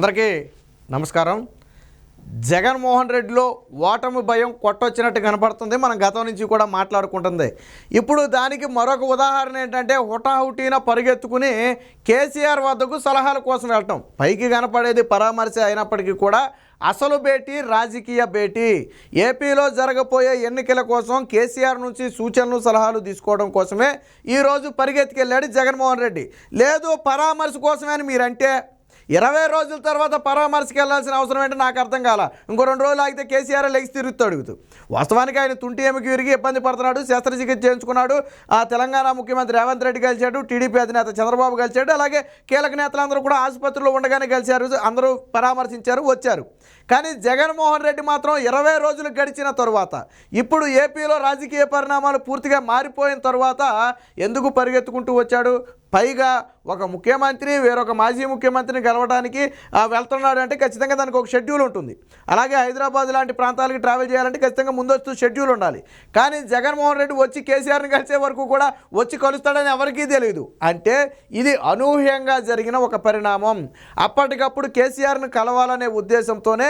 అందరికీ నమస్కారం. జగన్మోహన్ రెడ్డిలో ఓటమి భయం కొట్టొచ్చినట్టు కనపడుతుంది. మనం గతం నుంచి కూడా మాట్లాడుకుంటుంది. ఇప్పుడు దానికి మరొక ఉదాహరణ ఏంటంటే హుటాహుటీన పరిగెత్తుకుని కేసీఆర్ వద్దకు సలహాల కోసం వెళ్ళటం. పైకి కనపడేది పరామర్శ అయినప్పటికీ కూడా అసలు భేటీ రాజకీయ భేటీ. ఏపీలో జరగబోయే ఎన్నికల కోసం కేసీఆర్ నుంచి సూచనలు సలహాలు తీసుకోవడం కోసమే ఈరోజు పరిగెత్తుకెళ్ళాడు జగన్మోహన్ రెడ్డి. లేదు పరామర్శ కోసమే అని మీరంటే ఇరవై రోజుల తర్వాత పరామర్శకు వెళ్ళాల్సిన అవసరం ఏంటో నాకు అర్థం కాల. ఇంకో రెండు రోజులు ఆగితే కేసీఆర్ లెగ్స్ తిరుగుతూ అడుగుతూ. వాస్తవానికి ఆయన తుంటి ఎముకి విరిగి ఇబ్బంది పడుతున్నాడు శస్త్రచికిత్స చేయించుకున్నాడు ఆ తెలంగాణ ముఖ్యమంత్రి రేవంత్ రెడ్డి కలిశాడు టీడీపీ అధినేత చంద్రబాబు కలిశాడు అలాగే కీలక నేతలందరూ కూడా ఆసుపత్రిలో ఉండగానే కలిశారు అందరూ పరామర్శించారు వచ్చారు. కానీ జగన్మోహన్ రెడ్డి మాత్రం ఇరవై రోజులు గడిచిన తరువాత ఇప్పుడు ఏపీలో రాజకీయ పరిణామాలు పూర్తిగా మారిపోయిన తర్వాత ఎందుకు పరిగెత్తుకుంటూ వచ్చాడు? పైగా ఒక ముఖ్యమంత్రి వేరొక మాజీ ముఖ్యమంత్రిని కలవడానికి వెళ్తున్నాడు అంటే ఖచ్చితంగా దానికి ఒక షెడ్యూల్ ఉంటుంది. అలాగే హైదరాబాద్ లాంటి ప్రాంతాలకు ట్రావెల్ చేయాలంటే ఖచ్చితంగా ముందస్తు షెడ్యూల్ ఉండాలి. కానీ జగన్మోహన్ రెడ్డి వచ్చి కేసీఆర్ని కలిసే వరకు కూడా వచ్చి కలుస్తాడని ఎవరికీ తెలియదు అంటే ఇది అనూహ్యంగా జరిగిన ఒక పరిణామం. అప్పటికప్పుడు కేసీఆర్ను కలవాలనే ఉద్దేశంతోనే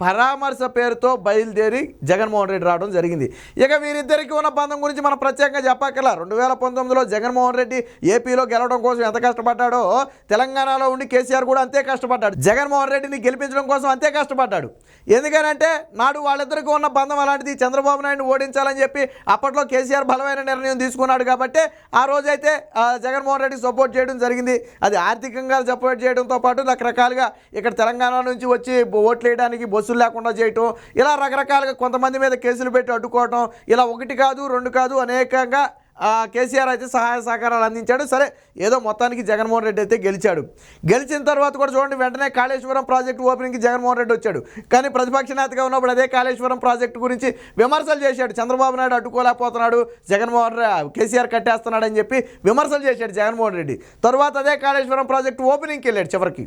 పరామర్శ పేరుతో బయలుదేరి జగన్మోహన్ రెడ్డి రావడం జరిగింది. ఇక వీరిద్దరికి ఉన్న బంధం గురించి మనం ప్రత్యేకంగా చెప్పక్కల రెండు వేల పంతొమ్మిదిలో జగన్మోహన్ రెడ్డి ఏపీలో గెలవడం కోసం ఎంత కష్టపడ్డాడో తెలంగాణలో ఉండి కేసీఆర్ కూడా అంతే కష్టపడ్డాడు. జగన్మోహన్ రెడ్డిని గెలిపించడం కోసం అంతే కష్టపడ్డాడు. ఎందుకనంటే నాడు వాళ్ళిద్దరికి ఉన్న బంధం అలాంటిది చంద్రబాబు నాయుడు ఓడించాలని చెప్పి అప్పట్లో కేసీఆర్ బలమైన నిర్ణయం తీసుకున్నాడు కాబట్టి ఆ రోజైతే జగన్మోహన్ రెడ్డి సపోర్ట్ చేయడం జరిగింది. అది ఆర్థికంగా సపోర్ట్ చేయడంతో పాటు రకరకాలుగా ఇక్కడ తెలంగాణ నుంచి వచ్చి ఓట్లు వేయడానికి బస్సులు లేకుండా చేయటం ఇలా రకరకాలుగా కొంతమంది మీద కేసులు పెట్టి అడ్డుకోవటం ఇలా ఒకటి కాదు రెండు కాదు అనేకంగా కేసీఆర్ అయితే సహాయ సహకారాలు అందించాడు. సరే ఏదో మొత్తానికి జగన్మోహన్ రెడ్డి అయితే గెలిచాడు. గెలిచిన తర్వాత కూడా చూడండి వెంటనే కాళేశ్వరం ప్రాజెక్టు ఓపెనింగ్కి జగన్మోహన్ రెడ్డి వచ్చాడు. కానీ ప్రతిపక్ష నేతగా ఉన్నప్పుడు అదే కాళేశ్వరం ప్రాజెక్టు గురించి విమర్శలు చేశాడు. చంద్రబాబు నాయుడు అడ్డుకోలేకపోతున్నాడు జగన్మోహన్ కేసీఆర్ కట్టేస్తున్నాడు అని చెప్పి విమర్శలు చేశాడు జగన్మోహన్ రెడ్డి. తర్వాత అదే కాళేశ్వరం ప్రాజెక్టు ఓపెనింగ్కి వెళ్ళాడు చివరికి.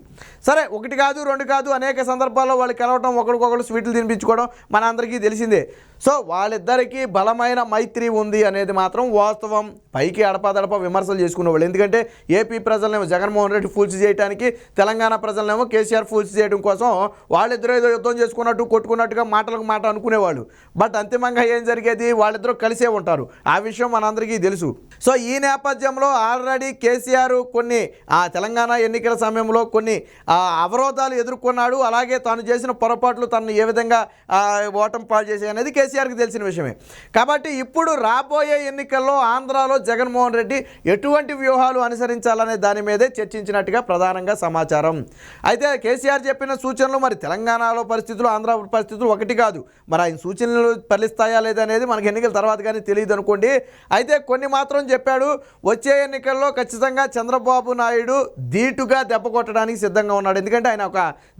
సరే ఒకటి కాదు రెండు కాదు అనేక సందర్భాల్లో వాళ్ళు కలవటం ఒకరికొకరు స్వీట్లు తినిపించుకోవడం మన అందరికీ తెలిసిందే. సో వాళ్ళిద్దరికీ బలమైన మైత్రి ఉంది అనేది మాత్రం వాస్తవం. పైకి అడపాదడప విమర్శలు చేసుకునేవాళ్ళు ఎందుకంటే ఏపీ ప్రజలనేమో జగన్మోహన్ రెడ్డి ఫూల్స్ చేయడానికి తెలంగాణ ప్రజలనేమో కేసీఆర్ ఫూల్స్ చేయడం కోసం వాళ్ళిద్దరూ ఏదో యుద్ధం చేసుకున్నట్టు కొట్టుకున్నట్టుగా మాటలకు మాట అనుకునేవాళ్ళు. బట్ అంతిమంగా ఏం జరిగేది? వాళ్ళిద్దరూ కలిసే ఉంటారు. ఆ విషయం మనందరికీ తెలుసు. సో ఈ నేపథ్యంలో ఆల్రెడీ కేసీఆర్ కొన్ని ఆ తెలంగాణ ఎన్నికల సమయంలో కొన్ని ఆ, అవరోధాలు ఎదుర్కొన్నాడు. అలాగే తాను చేసిన పొరపాట్లు తను ఏ విధంగా ఆ, ఓటమి పాలు చేసాయి అనేది కేసీఆర్కి తెలిసిన విషయమే. కాబట్టి ఇప్పుడు రాబోయే ఎన్నికల్లో ఆంధ్రాలో జగన్మోహన్ రెడ్డి ఎటువంటి వ్యూహాలు అనుసరించాలనే దాని మీదే చర్చించినట్టుగా ప్రధానంగా సమాచారం. అయితే కేసీఆర్ చెప్పిన సూచనలు మరి తెలంగాణలో పరిస్థితులు ఆంధ్ర పరిస్థితులు ఒకటి కాదు. మరి ఆయన సూచనలు ఫలిస్తాయా లేదా అనేది మనకి ఎన్నికల తర్వాత కానీ తెలియదు అనుకోండి. అయితే కొన్ని మాత్రం చెప్పాడు వచ్చే ఎన్నికల్లో ఖచ్చితంగా చంద్రబాబు నాయుడు ధీటుగా దెబ్బ కొట్టడానికి సిద్ధంగా ఉన్నాడు. ఎందుకంటే ఆయన ఒక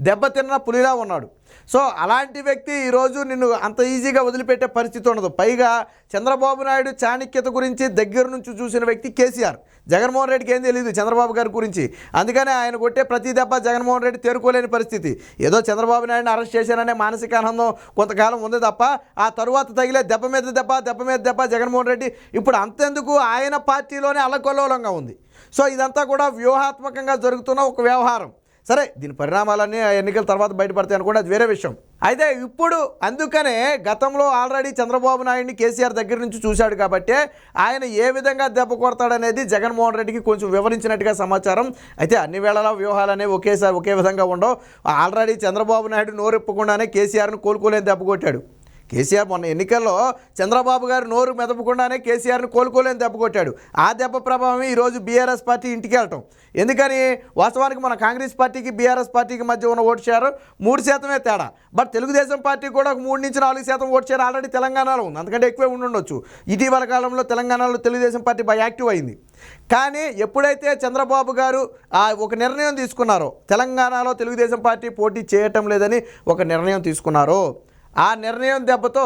దెబ్బతిన్న పులిలా ఉన్నాడు. సో అలాంటి వ్యక్తి ఈరోజు నిన్ను అంత ఈజీగా వదిలిపెట్టే పరిస్థితి ఉండదు. పైగా చంద్రబాబు నాయుడు చాణక్యత గురించి దగ్గర నుంచి చూసిన వ్యక్తి కేసీఆర్. జగన్మోహన్ రెడ్డికి ఏం తెలియదు చంద్రబాబు గారి గురించి. అందుకనే ఆయన కొట్టే ప్రతి దెబ్బ జగన్మోహన్ రెడ్డి తేరుకోలేని పరిస్థితి. ఏదో చంద్రబాబు నాయుడుని అరెస్ట్ చేశారనే మానసిక ఆనందం కొంతకాలం ఉంది తప్ప ఆ తరువాత తగిలే దెబ్బ మీద దెబ్బ దెబ్బ మీద దెబ్బ జగన్మోహన్ రెడ్డి ఇప్పుడు అంతెందుకు ఆయన పార్టీలోనే అల్లకొల్లోలంగా ఉంది. సో ఇదంతా కూడా వ్యూహాత్మకంగా జరుగుతున్న ఒక వ్యవహారం. సరే దీని పరిణామాలన్నీ ఎన్నికల తర్వాత బయటపడతాయి అనుకోండి అది వేరే విషయం. అయితే ఇప్పుడు అందుకనే గతంలో ఆల్రెడీ చంద్రబాబు నాయుడిని కేసీఆర్ దగ్గర నుంచి చూశాడు కాబట్టి ఆయన ఏ విధంగా దెబ్బ కొడతాడనేది జగన్మోహన్ రెడ్డికి కొంచెం వివరించినట్టుగా సమాచారం. అయితే అన్ని వేళలా వ్యూహాలు అనేవి ఒకేసారి ఒకే విధంగా ఉండవు. ఆల్రెడీ చంద్రబాబు నాయుడు నోరెప్పకుండానే కేసీఆర్ను కోలుకోలేని దెబ్బ కొట్టాడు. కేసీఆర్ మొన్న ఎన్నికల్లో చంద్రబాబు గారు నోరు మెదపకుండానే కేసీఆర్ని కోలుకోలేని దెబ్బ కొట్టాడు. ఆ దెబ్బ ప్రభావమే ఈరోజు బీఆర్ఎస్ పార్టీ ఇంటికి వెళ్ళటం. ఎందుకని? వాస్తవానికి మన కాంగ్రెస్ పార్టీకి బీఆర్ఎస్ పార్టీకి మధ్య ఉన్న ఓటు షేర్ మూడు శాతమే తేడా. బట్ తెలుగుదేశం పార్టీ కూడా ఒక మూడు నుంచి నాలుగు శాతం ఓటు షేర్ ఆల్రెడీ తెలంగాణలో ఉంది. అందుకంటే ఎక్కువే ఉండి ఉండొచ్చు ఇటీవల కాలంలో తెలంగాణలో తెలుగుదేశం పార్టీ బాగా యాక్టివ్ అయింది. కానీ ఎప్పుడైతే చంద్రబాబు గారు ఆ ఒక నిర్ణయం తీసుకున్నారో తెలంగాణలో తెలుగుదేశం పార్టీ పోటీ చేయటం లేదని ఒక నిర్ణయం తీసుకున్నారో ఆ నిర్ణయం దెబ్బతో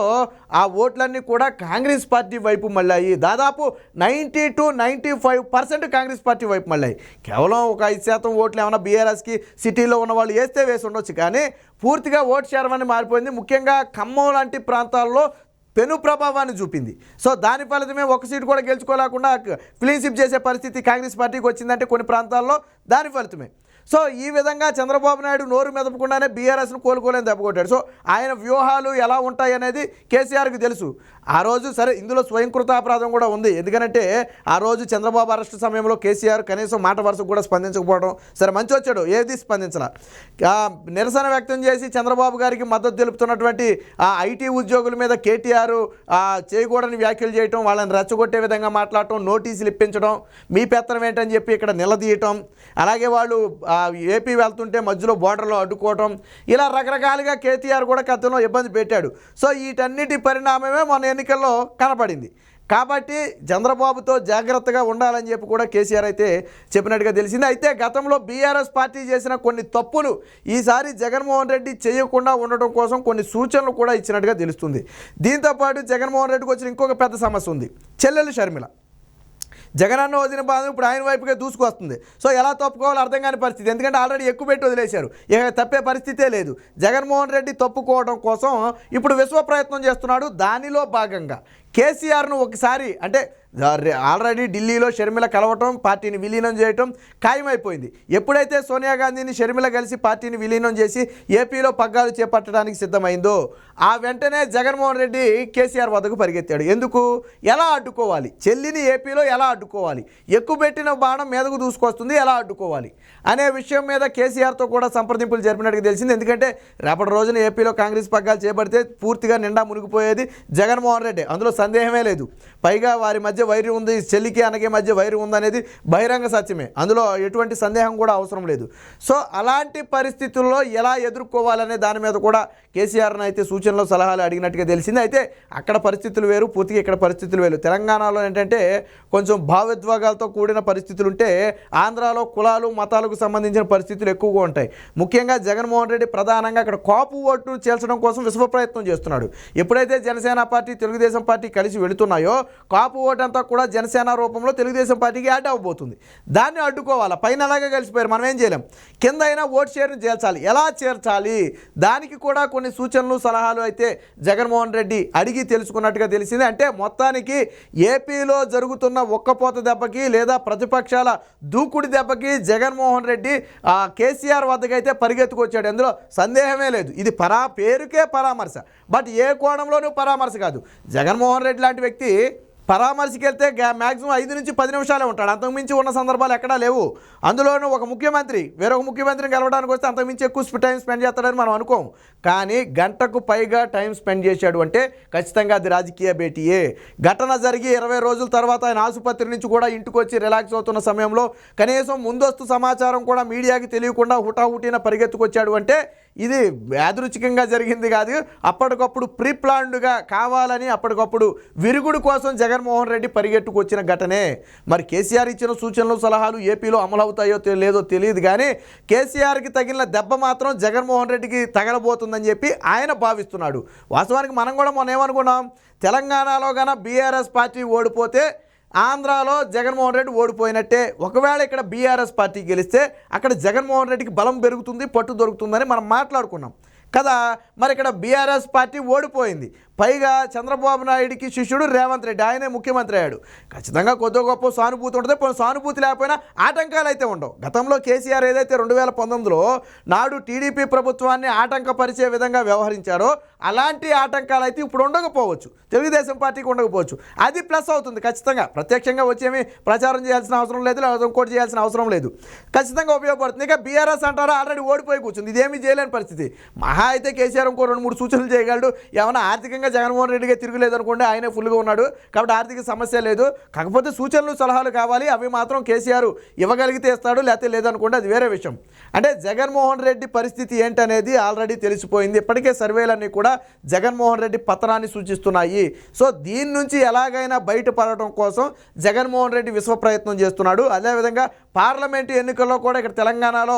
ఆ ఓట్లన్నీ కూడా కాంగ్రెస్ పార్టీ వైపు మళ్ళాయి. దాదాపు ninety two ninety five percent Congress party వైపు మళ్ళాయి. కేవలం ఒక ఐదు శాతం ఓట్లు ఏమైనా బీఆర్ఎస్కి సిటీలో ఉన్న వాళ్ళు వేస్తే వేసి ఉండొచ్చు కానీ పూర్తిగా ఓట్ చేరమని మారిపోయింది. ముఖ్యంగా ఖమ్మం లాంటి ప్రాంతాల్లో పెను ప్రభావాన్ని చూపింది. సో దాని ఫలితమే ఒక సీటు కూడా గెలుచుకోలేకుండా క్లీన్షిప్ చేసే పరిస్థితి కాంగ్రెస్ పార్టీకి వచ్చిందంటే కొన్ని ప్రాంతాల్లో దాని ఫలితమే. సో ఈ విధంగా చంద్రబాబు నాయుడు నోరు మెదపకుండానే బీఆర్ఎస్ను కోలుకోలేని దెబ్బకొట్టాడు సో ఆయన వ్యూహాలు ఎలా ఉంటాయి అనేది కేసీఆర్కి తెలుసు. ఆ రోజు సరే ఇందులో స్వయంకృత అపరాధం కూడా ఉంది. ఎందుకంటే ఆ రోజు చంద్రబాబు అరెస్ట్ సమయంలో కేసీఆర్ కనీసం మాట వరుసకు కూడా స్పందించకపోవడం సరే మంచి వచ్చాడు ఏది స్పందించాల. నిరసన వ్యక్తం చేసి చంద్రబాబు గారికి మద్దతు తెలుపుతున్నటువంటి ఆ ఐటీ ఉద్యోగుల మీద కేటీఆర్ ఆ, చేయకూడని వ్యాఖ్యలు చేయటం వాళ్ళని రెచ్చగొట్టే విధంగా మాట్లాడటం నోటీసులు ఇప్పించడం మీ పెత్తనం ఏంటని చెప్పి ఇక్కడ నిలదీయటం అలాగే వాళ్ళు ఏపీ వెళ్తుంటే మధ్యలో బోర్డర్లో అడ్డుకోవటం ఇలా రకరకాలుగా కేటీఆర్ కూడా గతంలో ఇబ్బంది పెట్టాడు. సో వీటన్నిటి పరిణామమే మన ఎన్నికల్లో కనపడింది. కాబట్టి చంద్రబాబుతో జాగ్రత్తగా ఉండాలని చెప్పి కూడా కేసీఆర్ అయితే చెప్పినట్టుగా తెలిసింది. అయితే గతంలో బీఆర్ఎస్ పార్టీ చేసిన కొన్ని తప్పులు ఈసారి జగన్మోహన్ రెడ్డి చేయకుండా ఉండటం కోసం కొన్ని సూచనలు కూడా ఇచ్చినట్టుగా తెలుస్తుంది. దీంతోపాటు జగన్మోహన్ రెడ్డికి వచ్చిన ఇంకొక పెద్ద సమస్య ఉంది. చెల్లెలు షర్మిల. జగనన్న వదిన బాధ ఇప్పుడు ఆయన వైపుగా దూసుకొస్తుంది. సో ఎలా తప్పుకోవాలో అర్థం కాని పరిస్థితి. ఎందుకంటే ఆల్రెడీ ఎక్కువ పెట్టి వదిలేశారు. ఇక తప్పే పరిస్థితే లేదు. జగన్మోహన్ రెడ్డి తప్పుకోవడం కోసం ఇప్పుడు విశ్వ ప్రయత్నం చేస్తున్నాడు దానిలో భాగంగా. కేసీఆర్ను ఒకసారి అంటే ఆల్రెడీ ఢిల్లీలో షర్మిల కలవటం పార్టీని విలీనం చేయటం ఖాయమైపోయింది. ఎప్పుడైతే సోనియా గాంధీని షర్మిల కలిసి పార్టీని విలీనం చేసి ఏపీలో పగ్గాలు చేపట్టడానికి సిద్ధమైందో ఆ వెంటనే జగన్మోహన్ రెడ్డి కేసీఆర్ వద్దకు పరిగెత్తాడు. ఎందుకు? ఎలా అడ్డుకోవాలి? చెల్లిని ఏపీలో ఎలా అడ్డుకోవాలి? ఎక్కుబెట్టిన బాణం మీదకు దూసుకొస్తుంది ఎలా అడ్డుకోవాలి? అనే విషయం మీద కేసీఆర్తో కూడా సంప్రదింపులు జరిపినట్టుగా తెలిసింది. ఎందుకంటే రేపటి రోజున ఏపీలో కాంగ్రెస్ పగ్గాలు చేపడితే పూర్తిగా నిండా మునిగిపోయేది జగన్మోహన్ రెడ్డి. అందులో సందేహమే లేదు. పైగా వారి మధ్య వైరు ఉంది చెల్లికి అనగే మధ్య వైరం ఉందనేది బహిరంగ సత్యమే. అందులో ఎటువంటి సందేహం కూడా అవసరం లేదు. సో అలాంటి పరిస్థితుల్లో ఎలా ఎదుర్కోవాలనే దాని మీద కూడా కేసీఆర్ని అయితే సూచనలు సలహాలు అడిగినట్టుగా తెలిసింది. అయితే అక్కడ పరిస్థితులు వేరు పూర్తిగా ఇక్కడ పరిస్థితులు వేరు. తెలంగాణలో ఏంటంటే కొంచెం భావోద్వేగాలతో కూడిన పరిస్థితులు ఉంటే ఆంధ్రాలో కులాలు మతాలకు సంబంధించిన పరిస్థితులు ఎక్కువగా ఉంటాయి. ముఖ్యంగా జగన్మోహన్ రెడ్డి ప్రధానంగా అక్కడ కాపు ఓటును చేల్చడం కోసం విశ్వ ప్రయత్నం చేస్తున్నాడు. ఎప్పుడైతే జనసేన పార్టీ తెలుగుదేశం పార్టీ కలిసి వెళుతున్నాయో కాపు ఓటంతా కూడా జనసేన రూపంలో తెలుగుదేశం పార్టీకి యాడ్ అవ్వబోతుంది. దాన్ని అడ్డుకోవాలి? పైన అలాగే కలిసిపోయారు. మనం ఏం చేయలేం. కింద అయినా ఓటు షేర్ను చేర్చాలి. ఎలా చేర్చాలి? దానికి కూడా కొన్ని సూచనలు సలహాలు అయితే జగన్మోహన్ రెడ్డి అడిగి తెలుసుకున్నట్టుగా తెలిసింది. అంటే మొత్తానికి ఏపీలో జరుగుతున్న ఒక్కపోత దెబ్బకి లేదా ప్రతిపక్షాల దూకుడు దెబ్బకి జగన్మోహన్ రెడ్డి ఆ కేసీఆర్ వద్దకైతే పరిగెత్తుకొచ్చాడు. అందులో సందేహమే లేదు. ఇది పరా పేరుకే పరామర్శ. బట్ ఏ కోణంలోనూ పరామర్శ కాదు. జగన్మోహన్ రెడ్డి లాంటి వ్యక్తి పరామర్శకి వెళ్తే మ్యాక్సిమం ఐదు నుంచి పది నిమిషాలే ఉంటాడు. అంతకుమించి ఉన్న సందర్భాలు ఎక్కడా లేవు. అందులోనూ ఒక ముఖ్యమంత్రి వేరొక ముఖ్యమంత్రిని కలవడానికి వస్తే అంతకుమించి ఎక్కువ టైం స్పెండ్ చేస్తాడని మనం అనుకోం. కానీ గంటకు పైగా టైం స్పెండ్ చేశాడు అంటే ఖచ్చితంగా అది రాజకీయ భేటీయే. ఘటన జరిగి ఇరవై రోజుల తర్వాత ఆయన ఆసుపత్రి నుంచి కూడా ఇంటికి వచ్చి రిలాక్స్ అవుతున్న సమయంలో కనీసం ముందస్తు సమాచారం కూడా మీడియాకి తెలియకుండా హుటాహుటిన పరిగెత్తుకొచ్చాడు అంటే ఇది యాదృచ్ఛికంగా జరిగింది కాదు. అప్పటికప్పుడు ప్రీప్లాన్డ్గా కావాలని అప్పటికప్పుడు విరుగుడు కోసం జగన్మోహన్ రెడ్డి పరిగెట్టుకొచ్చిన ఘటనే. మరి కేసీఆర్ ఇచ్చిన సూచనలు సలహాలు ఏపీలో అమలవుతాయో అవుతాయో లేదో తెలియదు కానీ కేసీఆర్కి తగిలిన దెబ్బ మాత్రం జగన్మోహన్ రెడ్డికి తగలబోతుందని చెప్పి ఆయన భావిస్తున్నాడు. వాస్తవానికి మనం కూడా మొన్న ఏమనుకున్నాం? తెలంగాణలో కన్నా బీఆర్ఎస్ పార్టీ ఓడిపోతే ఆంధ్రాలో జగన్మోహన్ రెడ్డి ఓడిపోయినట్టే ఒకవేళ ఇక్కడ బీఆర్ఎస్ పార్టీ గెలిస్తే అక్కడ జగన్మోహన్ రెడ్డికి బలం పెరుగుతుంది పట్టు దొరుకుతుందని మనం మాట్లాడుకున్నాం. కదా మరి ఇక్కడ బీఆర్ఎస్ పార్టీ ఓడిపోయింది. పైగా చంద్రబాబు నాయుడికి శిష్యుడు రేవంత్ రెడ్డి. ఆయనే ముఖ్యమంత్రి అయ్యాడు. ఖచ్చితంగా కొద్ది గొప్ప సానుభూతి ఉంటుంది. పోనీ సానుభూతి లేకపోయినా ఆటంకాలు అయితే ఉండవు. గతంలో కేసీఆర్ ఏదైతే రెండు వేల పంతొమ్మిదిలో నాడు టీడీపీ ప్రభుత్వాన్ని ఆటంకపరిచే విధంగా వ్యవహరించారో అలాంటి ఆటంకాలు అయితే ఇప్పుడు ఉండకపోవచ్చు. తెలుగుదేశం పార్టీకి ఉండకపోవచ్చు. అది ప్లస్ అవుతుంది ఖచ్చితంగా. ప్రత్యక్షంగా వచ్చేమి ప్రచారం చేయాల్సిన అవసరం లేదు లేదా ఇంకోటి చేయాల్సిన అవసరం లేదు. ఖచ్చితంగా ఉపయోగపడుతుంది. ఇక బీఆర్ఎస్ అంటారా? ఆల్రెడీ ఓడిపోయి కూర్చుంది. ఇదేమీ చేయలేని పరిస్థితి. మహా అయితే కేసీఆర్ ఇంకో రెండు మూడు సూచనలు చేయగలడు. ఏమైనా ఆర్థికంగా జగన్మోహన్ రెడ్డిగా తిరుగులేదు అనుకోండి ఆయనే ఫుల్గా ఉన్నాడు. కాబట్టి ఆర్థిక సమస్య లేదు. కాకపోతే సూచనలు సలహాలు కావాలి. అవి మాత్రం కేసీఆర్ ఇవ్వగలిగితే ఇస్తాడు లేకపోతే లేదనుకోండి అది వేరే విషయం. అంటే జగన్మోహన్ రెడ్డి పరిస్థితి ఏంటనేది ఆల్రెడీ తెలిసిపోయింది. ఇప్పటికే సర్వేలన్నీ కూడా జగన్మోహన్ రెడ్డి పతనాన్ని సూచిస్తున్నాయి. సో దీని నుంచి ఎలాగైనా బయటపడటం కోసం జగన్మోహన్ రెడ్డి విశ్వ ప్రయత్నం చేస్తున్నాడు. అదేవిధంగా పార్లమెంటు ఎన్నికల్లో కూడా ఇక్కడ తెలంగాణలో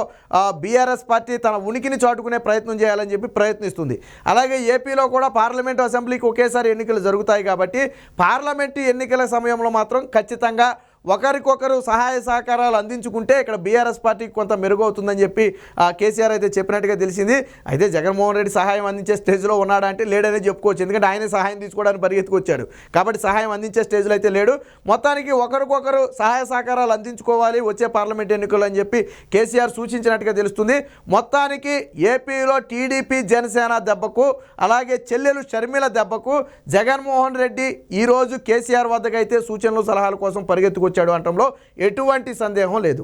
బీఆర్ఎస్ పార్టీ తన ఉనికిని చాటుకునే ప్రయత్నం చేయాలని చెప్పి ప్రయత్నిస్తుంది. అలాగే ఏపీలో కూడా పార్లమెంటు అసెంబ్లీకి ఒకేసారి ఎన్నికలు జరుగుతాయి కాబట్టి పార్లమెంటు ఎన్నికల సమయంలో మాత్రం ఖచ్చితంగా ఒకరికొకరు సహాయ సహకారాలు అందించుకుంటే ఇక్కడ బీఆర్ఎస్ పార్టీకి కొంత మెరుగవుతుందని చెప్పి ఆ, కేసీఆర్ అయితే చెప్పినట్టుగా తెలిసింది. అయితే జగన్మోహన్ రెడ్డి సహాయం అందించే స్టేజ్లో ఉన్నాడా అంటే లేడనే చెప్పుకోవచ్చు. ఎందుకంటే ఆయనే సహాయం తీసుకోవడానికి పరిగెత్తుకొచ్చాడు. కాబట్టి సహాయం అందించే స్టేజ్లో అయితే లేడు. మొత్తానికి ఒకరికొకరు సహాయ సహకారాలు అందించుకోవాలి వచ్చే పార్లమెంట్ ఎన్నికలు అని చెప్పి కేసీఆర్ సూచించినట్టుగా తెలుస్తుంది. మొత్తానికి ఏపీలో టీడీపీ జనసేన దెబ్బకు అలాగే చెల్లెలు షర్మిల దెబ్బకు జగన్మోహన్ రెడ్డి ఈరోజు కేసీఆర్ వద్దకైతే సూచనలు సలహాల కోసం పరిగెత్తుకొచ్చాడు అనటంలో ఎటువంటి సందేహం లేదు.